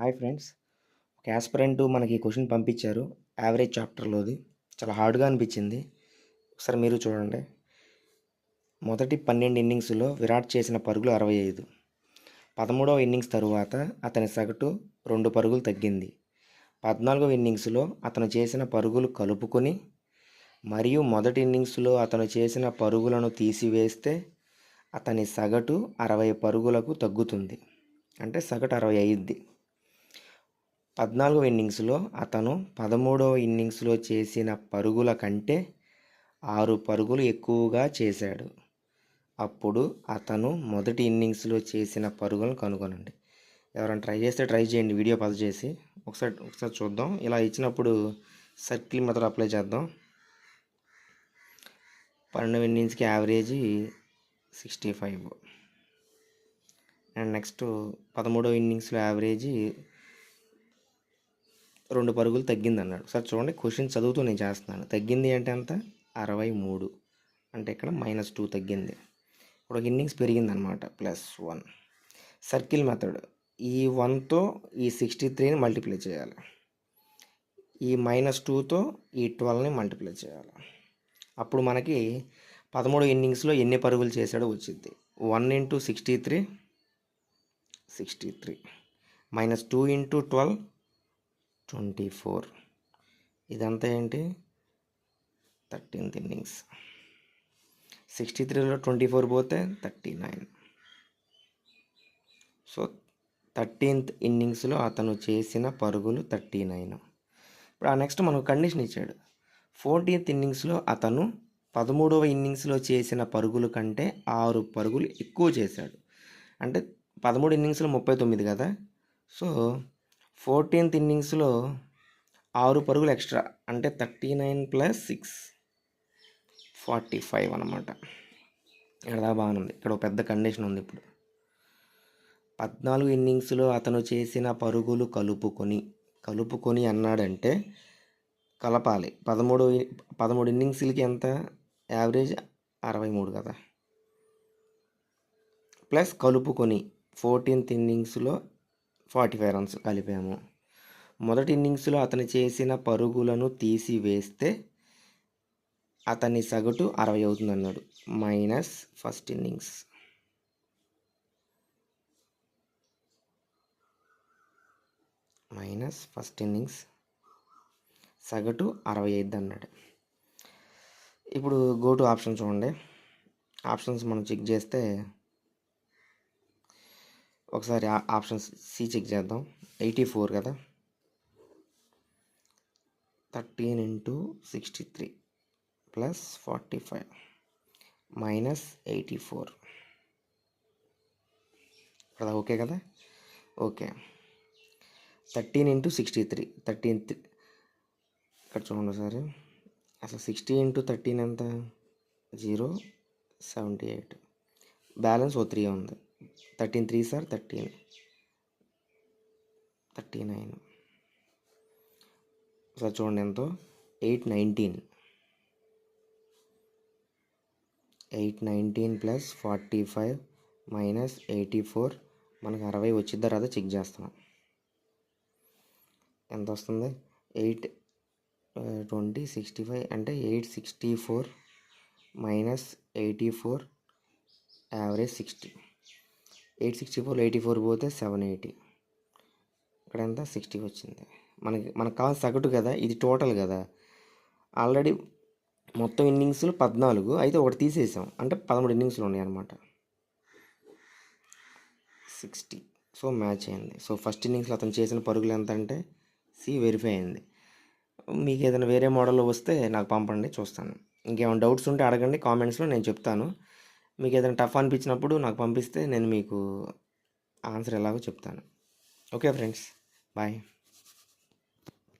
Hi friends. ఒక యాస్పరెంట్ మనకి question పంపించారు. యావరేజ్ చాప్టర్లోది. చాలా హార్డ్గా అనిపించింది. ఒకసారి మీరు చూడండి. మొదటి పన్నెండు ఇన్నింగ్స్లో విరాట్ చేసిన పరుగులు అరవై ఐదు. పదమూడవ ఇన్నింగ్స్ తరువాత అతని సగటు రెండు పరుగులు తగ్గింది. పద్నాలుగవ ఇన్నింగ్స్లో అతను చేసిన పరుగులు కలుపుకొని మరియు మొదటి ఇన్నింగ్స్లో అతను చేసిన పరుగులను తీసివేస్తే అతని సగటు అరవై పరుగులకు తగ్గుతుంది. అంటే సగటు అరవై అయ్యిద్ది పద్నాలుగో ఇన్నింగ్స్లో అతను పదమూడవ ఇన్నింగ్స్లో చేసిన పరుగుల కంటే ఆరు పరుగులు ఎక్కువగా చేశాడు. అప్పుడు అతను మొదటి ఇన్నింగ్స్లో చేసిన పరుగులను కనుగొనండి. ఎవరైనా ట్రై చేస్తే ట్రై చేయండి. వీడియో పాజ్ చేసి ఒకసారి ఒకసారి చూద్దాం. ఇలా ఇచ్చినప్పుడు సర్కిల్ మెథడ్ అప్లై చేద్దాం. పన్నెండు ఇన్నింగ్స్కి average sixty five. And next పదమూడో ఇన్నింగ్స్లో యావరేజ్ రెండు పరుగులు తగ్గింది అన్నాడు సార్ చూడండి క్వశ్చన్ చదువుతూ నేను చేస్తున్నాను. తగ్గింది అంటే అంత అరవై మూడు. అంటే ఇక్కడ మైనస్ టూ తగ్గింది. ఇప్పుడు ఒక ఇన్నింగ్స్ పెరిగింది అనమాట ప్లస్ వన్. Circle method. ఈ వన్తో ఈ సిక్స్టీ త్రీని మల్టిప్లై చేయాలి. ఈ మైనస్ టూతో ఈ ట్వెల్వ్ని మల్టిప్లై చేయాలి. అప్పుడు మనకి పదమూడు ఇన్నింగ్స్లో ఎన్ని పరుగులు చేశాడో వచ్చింది one into sixty three sixty three. Minus two into twelve twenty four. ఇదంతా ఏంటి? Thirteenth innings. సిక్స్టీ త్రీలో ట్వంటీ ఫోర్ పోతే థర్టీ నైన్. సో థర్టీన్త్ ఇన్నింగ్స్లో అతను చేసిన పరుగులు థర్టీ నైన్. ఇప్పుడు ఆ నెక్స్ట్ మనకు కండిషన్ ఇచ్చాడు. ఫోర్టీన్త్ ఇన్నింగ్స్లో అతను పదమూడవ ఇన్నింగ్స్లో చేసిన పరుగుల కంటే ఆరు పరుగులు ఎక్కువ చేశాడు. అంటే పదమూడు ఇన్నింగ్స్లో ముప్పై తొమ్మిది కదా? సో ఫోర్టీన్త్ ఇన్నింగ్స్లో ఆరు పరుగులు ఎక్స్ట్రా అంటే thirty nine plus six. Forty five అనమాట ఇక్కడ బాగుంది. ఇక్కడ ఒక పెద్ద కండిషన్ ఉంది ఇప్పుడు. పద్నాలుగు ఇన్నింగ్స్లో అతను చేసిన పరుగులు కలుపుకొని కలుపుకొని అన్నాడంటే కలపాలి. పదమూడు పదమూడు ఇన్నింగ్స్లకి ఎంత? యావరేజ్ అరవై మూడు కదా. ప్లస్ కలుపుకొని ఫోర్టీన్త్ ఇన్నింగ్స్లో ఫార్టీ ఫైవ్ రన్స్ కలిపాము. మొదటి ఇన్నింగ్స్లో అతను చేసిన పరుగులను తీసివేస్తే అతని సగటు అరవై అవుతుంది అన్నాడు minus first innings. Minus first innings. సగటు అరవై ఐదు అన్నాడు ఇప్పుడు గో టు ఆప్షన్ చూడండి. ఆప్షన్స్ మనం చెక్ చేస్తే ఒకసారి ఆప్షన్స్ సి చెక్ చేద్దాం. ఎయిటీ ఫోర్ కదా? Thirteen into sixty three plus forty five minus eighty four. కదా ఓకే కదా? Okay. Thirteen into sixty three thirteen ఇక్కడ చూడండి ఒకసారి అసలు సిక్స్టీ ఇంటూ థర్టీన్ ఎంత? Zero seventy eight. Balance O three ఉంది. Thirteen three sir thirteen. Thirty nine. Sir చూడండి ఎంతో. Eight nineteen. Eight nineteen plus forty five minus eighty four. మనకు అరవై వచ్చిన తర్వాత చెక్ చేస్తున్నాం. ఎంత వస్తుంది? ఎయిట్ ట్వంటీ సిక్స్టీ ఫైవ్ అంటే eight sixty four minus eighty four average sixty. Eight sixty four eighty four పోతే సెవెన్ ఎయిటీ. ఇక్కడ ఎంత సిక్స్టీ వచ్చింది. మనకి మనకు కావాల్సిన సగటు కదా ఇది టోటల్ కదా. ఆల్రెడీ మొత్తం ఇన్నింగ్స్లు పద్నాలుగు అయితే ఒకటి తీసేసాం. అంటే పదమూడు ఇన్నింగ్స్లు ఉన్నాయి అనమాట సిక్స్టీ. సో మ్యాచ్ అయింది. సో ఫస్ట్ ఇన్నింగ్స్లో అతను చేసిన పరుగులు ఎంత అంటే సి వెరిఫై అయింది. మీకు ఏదైనా వేరే మోడల్లో వస్తే నాకు పంపండి చూస్తాను. ఇంకేమైనా డౌట్స్ ఉంటే అడగండి కామెంట్స్లో నేను చెప్తాను. మీకు ఏదైనా టఫ్ అనిపించినప్పుడు నాకు పంపిస్తే నేను మీకు ఆన్సర్ ఎలాగో చెప్తాను. Okay friends bye